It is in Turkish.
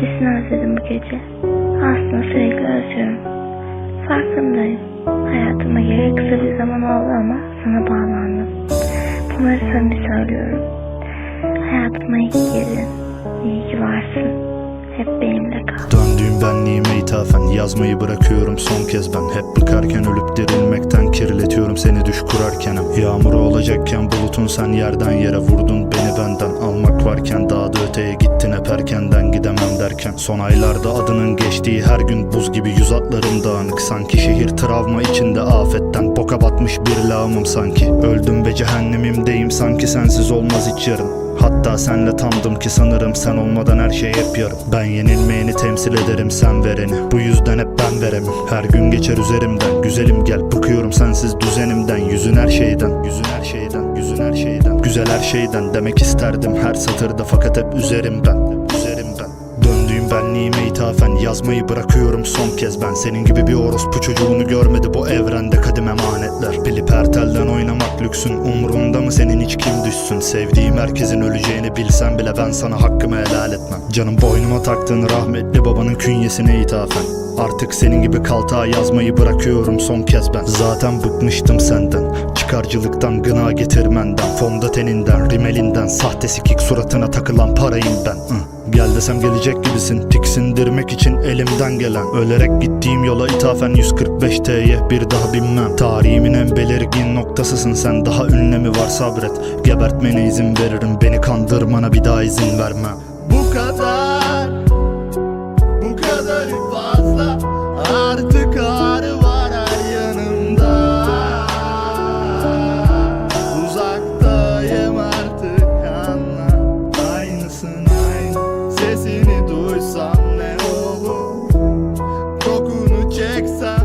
ki aslında sürekli özlüyorum. Farkındayım. Hayatıma gireli kısa bir zaman oldu ama sana bağlandım. Bunları samimi söylüyorum. Hayatıma iyi ki girdin. İyi ki varsın. Hep benimle kal. Döndüğüm benliğime ithafen Yazmayı bırakıyorum son kez ben Hep bıkarken ölüp dirilmekten Kirletiyorum seni düş kurarken Yağmur olacakken bulutun sen yerden yere vurdun Beni benden almak varken Son aylarda adının geçtiği her gün Buz gibi yüz atlarım dağınık Sanki şehir travma içinde afetten Boka batmış bir lağımım sanki. Öldüm ve cehennemimdeyim Sanki sensiz olmaz hiç yarın. Hatta senle tamdım ki sanırım sen olmadan her şey hep yarım Ben yenilmeyeni temsil ederim sen vereni. Bu yüzden hep ben veremim Her gün geçer üzerimden. Güzelim gel bıkıyorum sensiz düzenimden. Yüzün her şeyden Yüzün her şeyden Yüzün her şeyden. Güzel her şeyden demek isterdim her satırda Fakat hep üzerimden benliğime ithafen Yazmayı bırakıyorum son kez. Ben Senin gibi bir orospu çocuğunu görmedi bu evrende kadim emanetler. Bilip her telden oynamak lüksün Umrunda mı senin hiç kim düşsün? Sevdiğim herkesin öleceğini bilsem bile Ben sana hakkımı helal etmem. Canım boynuma taktığın rahmetli babanın künyesine ithafen. Artık senin gibi kaltağa yazmayı bırakıyorum son kez ben. Zaten bıkmıştım senden. Çıkarcılıktan gına getirmenden. Fondöteninden, rimelinden Sahte sikik suratına takılan parayım ben. Hı. Gel desem gelecek gibisin. Tiksindirmek için elimden gelen. Ölerek gittiğim yola ithafen 145 T'ye bir daha binmem. Tarihimin en belirgin noktasısın sen. Daha ünlemi var sabret. Gebertmene izin veririm. Beni kandırmana bir daha izin vermem. Bu kadar. Bu kadar fazla. Artık Jackson.